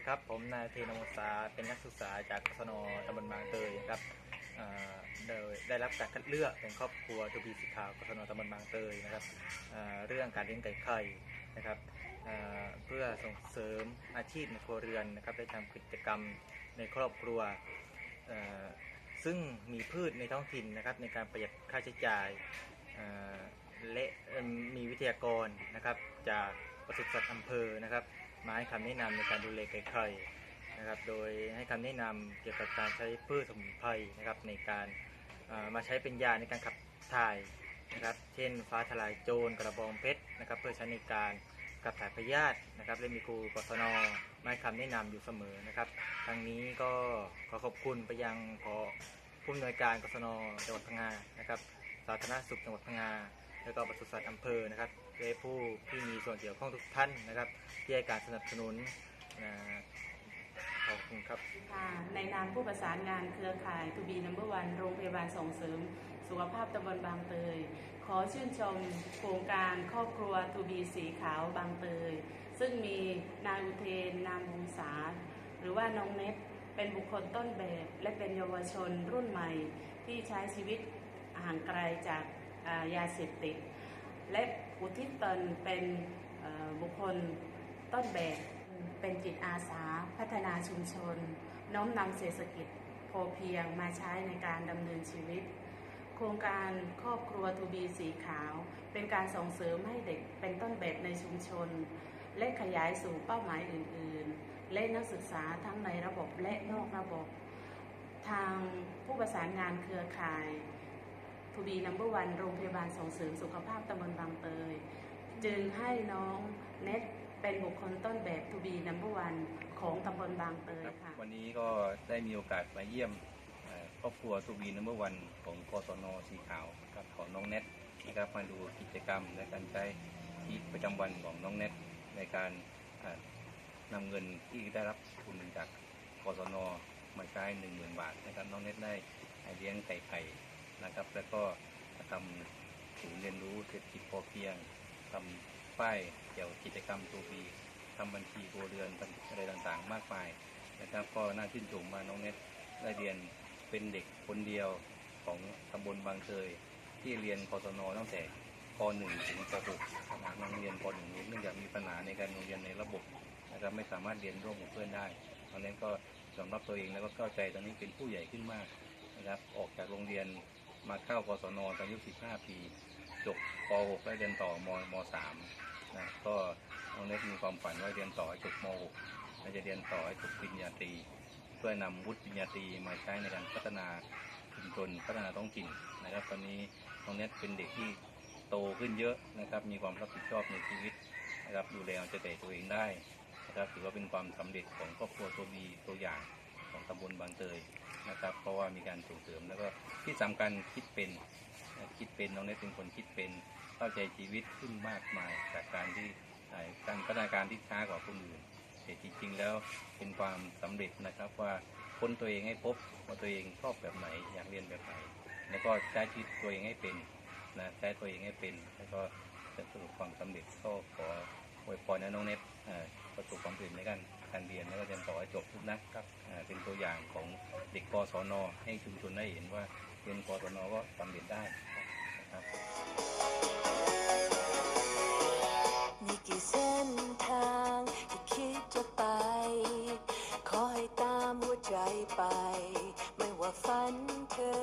ดีครับ ผมนายเทนมศาเป็นนักศึกษาจากกศนตำบลบางเตยนะครับโดยได้รับการคัดเลือกเป็นครอบครัวทูบีสีขาวกศนตำบลบางเตยนะครับเรื่องการเลี้ยงไก่ไข่นะครับเเพื่อส่งเสริมอาชีพในครัวเรือนนะครับได้ทำกิจกรรมในครอบครัว ซึ่งมีพืชในท้องถิ่นนะครับในการประหยัดค่าใช้จ่ายและมมีวิทยากรนะครับจากปศุสัตว์อำเภอนะครับ มาให้คำแนะนำในการดูแลไก่ไข่นะครับ โดยให้คำแนะนำเกี่ยวกับการใช้พืชสมุนไพรนะครับในการมาใช้เป็นยาในการขับถ่ายนะครับ เช่น ฟ้าทลายโจรกระบองเพชรนะครับ เพื่อใช้ในการขับถ่ายพยาธินะครับและมีครูกศนมาให้คำแนะนำอยู่เสมอนะครับทางนี้ก็ขอขอบคุณไปยังพอผู้อำนวยการกศนจังหวัดพังงานะครับ สาธารณสุขจังหวัดพังงา แล้วก็ปศุสัตว์อำเภอนะครับและผู้ที่มีส่วนเกี่ยวข้องทุกท่านนะครับ ที่ให้การสนับสนุนนะขอบคุณครับในนามผู้ประสานงานเครือข่ายทูบีนัมเบอร์วันโรงพยาบาลส่งเสริม สุขภาพตำบลบางเตย ขอชื่นชมโครงการครอบครัวทูบีสีขาวบางเตย ซึ่งมีนายอุเทน นามวงศาหรือว่าน้องเน็ตเป็นบุคคลต้นแบบ และเป็นเยาวชนรุ่นใหม่ที่ใช้ชีวิตห่างไกลจาก ยาเสพติด และอุทิศตนเป็นบุคคลต้นแบบเป็นจิตอาสาพัฒนาชุมชน น้อมนำเศรษฐกิจพอเพียงมาใช้ในการดำเนินชีวิต โครงการครอบครัวทูบีสีขาว เป็นการส่งเสริมให้เด็กเป็นต้นแบบในชุมชน และขยายสู่เป้าหมายอื่น ๆ และนักศึกษาทั้งในระบบและนอกระบบ ทางผู้ประสานงานเครือข่าย ทูบีนัมเบอร์วันโรงพยาบาลส่งเสริมสุขภาพตำบลบางเตย จึงให้น้องเน็ตเป็นบุคคลต้นแบบทูบีนัมเบอร์วันของตำบลบางเตยครับค่ะ วันนี้ก็ได้มีโอกาสมาเยี่ยมเอ่อครอบครัวทูบีนัมเบอร์วันของกศนสีขาวครับของน้องเน็ตนะครับมาดูกิจกรรมในการใช้ชีวิตประจำวันของน้องเน็ตในการเอ่อนำเงินที่ได้รับทุนจากกศนมาใช้หนึ่งหมื่นบาทนะครับน้องเน็ตได้เลี้ยงไก่ไข่ นะครับ แล้วก็ทำศูนย์เรียนรู้เศรษฐกิจพอเพียงทำป้ายเกี่ยวกิจกรรมทูบีทำบัญชีครัวเรือนอะไรต่างๆ มากมายนะครับ ก็น่าชื่นชมว่าน้องเน็ตได้เรียนเป็นเด็กคนเดียวของตำบลบางเตยที่เรียนกศนตั้งแต่ป .1 ถึงป .6 นะครับน้องเรียนป .1 เนื่องจากมีปัญหาในการเรียนในระบบนะครับไม่สามารถเรียนร่วมกับเพื่อนได้ตอนนี้นก็สำรับตัวเองแล้วก็เข้าใจตอนนี้เป็นผู้ใหญ่ขึ้นมากนะครับ ออกจากโรงเรียน มาเข้ากศนตอนอายุ 15 ปี จบป .6 แล้วเรียนต่อมม .3 นะก็น้องเน็ตมีความฝันว่าเรียนต่อจบม .6 เราจะเรียนต่อจบปริญญาตรีเพื่อนำวุฒิปริญญาตรีมาใช้ในการพัฒนาชุมชนพัฒนาท้องถิ่นนะครับตอนนี้น้องเน็ตเป็นเด็กที่โตขึ้นเยอะนะครับมีความรับผิดชอบในชีวิตนะครับดูแลเอาใจใส่ตัวเองได้นะครับถือว่าเป็นความสำเร็จของครอบครัวตัวบีตัวอย่างของตำบลบางเตย นะครับ เพราะว่ามีการส่งเสริมแล้วก็ที่สำคัญคิดเป็นคิดเป็นน้องเน็ตเป็นคนคิดเป็นเข้าใจชีวิตขึ้นมากมาย จากการที่การพัฒนาการที่ช้ากว่าคนอื่นแต่จริงๆแล้วเป็นความสำเร็จนะครับว่าค้นตัวเองให้พบว่าตัวเองชอบแบบไหนอยากเรียนแบบไหนแล้วก็ใช้ชีวิตตัวเองให้เป็นนะใช้ตัวเองให้เป็น แล้วก็จะประสบความสำเร็จก็ขออวยพรนะน้องเน็ตประสบความสำเร็จในการการเรียน แล้วก็จะสอนจบทุกนักครับเป็นตัวอย่างของเด็กกศนให้ชุมชนได้เห็นว่าเรียนกศนก็สำเร็จได้ครับมีกี่เส้นทางที่คิดจะไป ขอใตามหัวใจไป ไม่ว่าฝันเธอ